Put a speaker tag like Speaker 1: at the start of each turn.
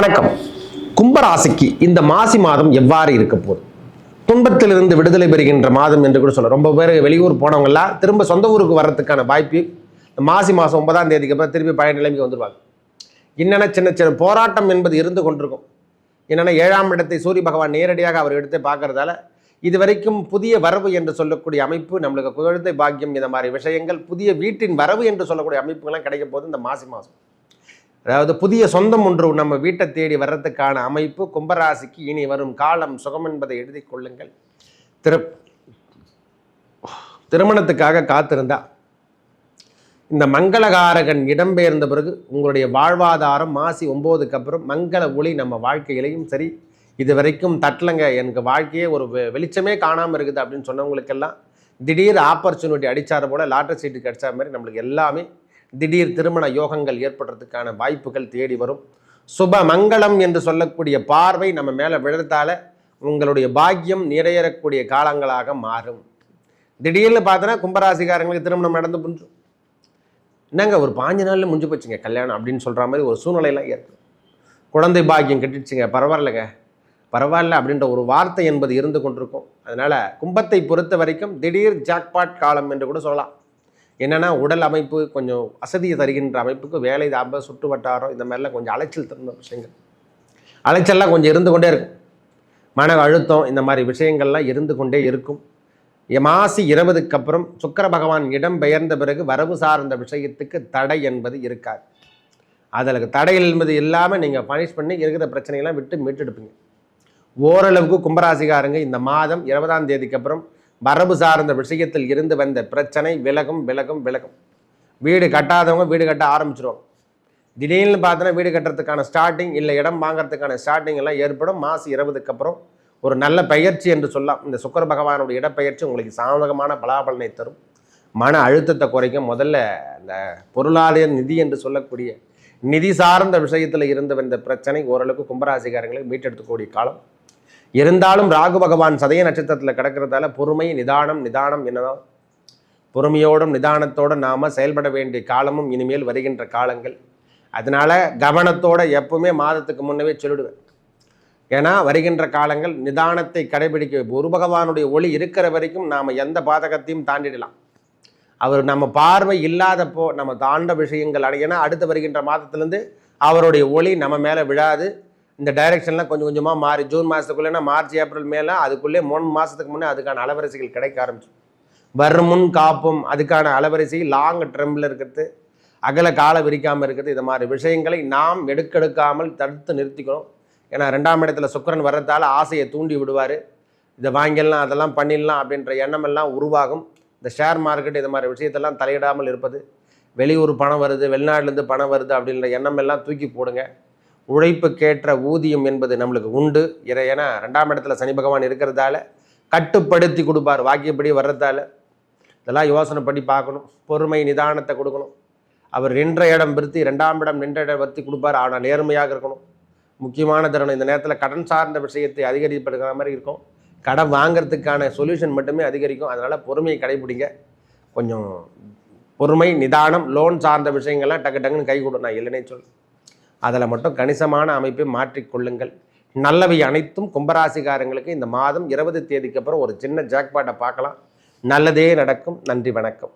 Speaker 1: வணக்கம். கும்பராசிக்கு இந்த மாசி மாதம் எவ்வாறு இருக்க போகுது? துன்பத்திலிருந்து விடுதலை பெறுகின்ற மாதம் என்று கூட சொல்ல ரொம்ப பேர் வெளியூர் போனவங்கலாம் திரும்ப சொந்த ஊருக்கு வர்றதுக்கான வாய்ப்பு இந்த மாசி மாதம் ஒன்பதாம் தேதிக்கு அப்புறம் திருப்பி பழைய நிலைமைக்கு வந்துடுவாங்க என்னென்ன சின்ன சின்ன போராட்டம் என்பது இருந்து கொண்டிருக்கும். என்னென்னா ஏழாம் இடத்தை சூரிய பகவான் நேரடியாக அவர் எடுத்து பார்க்கறதால இது வரைக்கும் புதிய வரவு என்று சொல்லக்கூடிய அமைப்பு நம்மளுக்கு குழந்தை பாக்கியம் இந்த மாதிரி விஷயங்கள் புதிய வீட்டின் வரவு என்று சொல்லக்கூடிய அமைப்புகள்லாம் கிடைக்க போது இந்த மாசி மாதம். அதாவது புதிய சொந்தம் ஒன்று நம்ம வீட்டை தேடி வர்றதுக்கான அமைப்பு கும்பராசிக்கு இனி வரும் காலம் சுகம் என்பதை எழுதி கொள்ளுங்கள். திரு திருமணத்துக்காக காத்திருந்தா. இந்த மங்களகாரகன் இடம்பெயர்ந்த பிறகு உங்களுடைய வாழ்வாதாரம் மாசி ஒம்போதுக்கு அப்புறம் மங்கள ஒளி நம்ம வாழ்க்கையிலையும் சரி இது வரைக்கும் தட்டலங்க எனக்கு வாழ்க்கையே ஒரு வெ- வெளிச்சமே காணாமல் இருக்குது அப்படின்னு சொன்னவங்களுக்கெல்லாம் திடீர் ஆப்பர்ச்சுனிட்டி அடித்தார் போல லாட்டரி சீட்டு கிடைச்ச மாதிரி நம்மளுக்கு எல்லாமே திடீர் திருமண யோகங்கள் ஏற்படுறதுக்கான வாய்ப்புகள் தேடி வரும். சுப மங்களம் என்று சொல்லக்கூடிய பார்வை நம்ம மேலே விழுறதால உங்களுடைய பாக்கியம் நிறையறக்கூடிய காலங்களாக மாறும். திடீர்னு பார்த்தோன்னா கும்பராசிக்காரங்களுக்கு திருமணம் நடந்து புரிஞ்சும் என்னங்க ஒரு பாஞ்சு நாளில் முடிஞ்சு போச்சுங்க கல்யாணம் அப்படின்னு சொல்கிற மாதிரி ஒரு சூழ்நிலையெல்லாம் ஏற்படும். குழந்தை பாக்கியம் கட்டிடுச்சுங்க பரவாயில்லைங்க. பரவாயில்ல அப்படின்ற ஒரு வார்த்தை என்பது இருந்து கொண்டிருக்கும். அதனால் கும்பத்தை பொறுத்த வரைக்கும் திடீர் ஜாக்பாட் காலம் என்று கூட சொல்லலாம். என்னென்னா உடல் அமைப்பு கொஞ்சம் வசதியை தருகின்ற அமைப்புக்கு வேலை தாப சுற்று வட்டாரம் இந்த மாதிரிலாம் கொஞ்சம் அலைச்சல் தருந்த விஷயங்கள். அலைச்சல்லாம் கொஞ்சம் இருந்து கொண்டே இருக்கும். மன அழுத்தம் இந்த மாதிரி விஷயங்கள்லாம் இருந்து கொண்டே இருக்கும். எ- மாசி இருபதுக்கு அப்புறம் சுக்கர பகவான் இடம் பெயர்ந்த பிறகு வரவு சார்ந்த விஷயத்துக்கு தடை என்பது இருக்காது. அதில் தடை என்பது இல்லாமல் நீங்கள் பனிஷ் பண்ணி இருக்கிற பிரச்சனையெல்லாம் விட்டு மீட்டெடுப்பீங்க. ஓரளவுக்கு கும்பராசிக்காரங்க இந்த மாதம் இருபதாம் தேதிக்கு அப்புறம் மரபு சார்ந்த விஷயத்தில் இருந்து வந்த பிரச்சனை விலகும் விலகும் விலகும். வீடு கட்டாதவங்க வீடு கட்ட ஆரம்பிச்சிருவாங்க. திடீர்னு பார்த்தோன்னா வீடு கட்டுறதுக்கான ஸ்டார்டிங் இல்லை இடம் வாங்குறதுக்கான ஸ்டார்டிங் எல்லாம் ஏற்படும். மாசி இருபதுக்கு அப்புறம் ஒரு நல்ல பயிற்சி என்று சொல்லலாம். இந்த சுக்கர பகவானுடைய இடப்பெயர்ச்சி உங்களுக்கு சாதகமான பலாபலனை தரும். மன அழுத்தத்தை குறைக்கும். முதல்ல இந்த பொருளாதார நிதி என்று சொல்லக்கூடிய நிதி சார்ந்த விஷயத்தில் இருந்து வந்த பிரச்சனை ஓரளவுக்கு கும்பராசிக்காரங்களுக்கு மீட்டெடுத்துக்கூடிய காலம். இருந்தாலும் ராகு பகவான் சதய நட்சத்திரத்தில் கிடக்கிறதால பொறுமை நிதானம் நிதானம் என்னதான் பொறுமையோடும் நிதானத்தோடும் நாம் செயல்பட வேண்டிய காலமும் இனிமேல் வருகின்ற காலங்கள். அதனால கவனத்தோடு எப்பவுமே மாதத்துக்கு முன்னவே சொல்லிடுவேன். ஏன்னா வருகின்ற காலங்கள் நிதானத்தை கடைபிடிக்க குரு பகவானுடைய ஒளி இருக்கிற வரைக்கும் நாம் எந்த பாதகத்தையும் தாண்டிடலாம். அவர் நம்ம பார்வை இல்லாதப்போ நம்ம தாண்ட விஷயங்கள் அடை- ஏன்னா அடுத்து வருகின்ற மாதத்துலேருந்து அவருடைய ஒளி நம்ம மேலே விழாது. இந்த டைரெக்ஷன்லாம் கொஞ்சம் கொஞ்சமாக மாறி ஜூன் மாதத்துக்குள்ளேனா மார்ச் ஏப்ரல் மேலே அதுக்குள்ளே மூணு மாதத்துக்கு முன்னே அதுக்கான அலவரிசைகள் கிடைக்க ஆரம்பிச்சு. வருமுன் காப்பும் அதுக்கான அலவரிசை லாங் ட்ரெம்பில் இருக்கிறது அகல கால விரிக்காமல் இருக்கிறது இது மாதிரி விஷயங்களை நாம் எடுக்கெடுக்காமல் தடுத்து நிறுத்திக்கணும். ஏன்னா ரெண்டாம் இடத்துல சுக்கரன் வர்றதால ஆசையை தூண்டி விடுவார். இதை வாங்கிடலாம் அதெல்லாம் பண்ணிடலாம் அப்படின்ற எண்ணமெல்லாம் உருவாகும். இந்த ஷேர் மார்க்கெட் இது மாதிரி விஷயத்தெல்லாம் தலையிடாமல் இருப்பது. வெளியூர் பணம் வருது வெளிநாட்டிலேருந்து பணம் வருது அப்படின்ற எண்ணம் எல்லாம் தூக்கி போடுங்க. உழைப்புக்கேற்ற ஊதியம் என்பது நம்மளுக்கு உண்டு. ஏன்னா ரெண்டாம் இடத்துல சனி பகவான் இருக்கிறதால கட்டுப்படுத்தி கொடுப்பார் வாக்கியப்படி வர்றதால. இதெல்லாம் யோசனை பண்ணி பார்க்கணும். பொறுமை நிதானத்தை கொடுக்கணும். அவர் நின்ற இடம் பிரித்து ரெண்டாம் இடம் நின்ற இடம் வருத்தி கொடுப்பார் ஆனால் நேர்மையாக இருக்கணும். முக்கியமான தருணம் இந்த நேரத்தில் கடன் சார்ந்த விஷயத்தை அதிகரிப்படுகிற மாதிரி இருக்கும். கடன் வாங்குறதுக்கான சொல்யூஷன் மட்டுமே அதிகரிக்கும். அதனால் பொறுமையை கடைபிடிங்க. கொஞ்சம் பொறுமை நிதானம் லோன் சார்ந்த விஷயங்கள்லாம் டக்கு டக்குன்னு கை கொடும் நான் இல்லைன்னே சொல் அதில் மட்டும் கணிசமான அமைப்பை மாற்றிக்கொள்ளுங்கள் நல்லவை அனைத்தும் கும்பராசிகாரங்களுக்கு இந்த மாதம் இருபது தேதிக்கு அப்புறம் ஒரு சின்ன ஜாக்பாட்டை பார்க்கலாம். நல்லதே நடக்கும். நன்றி வணக்கம்.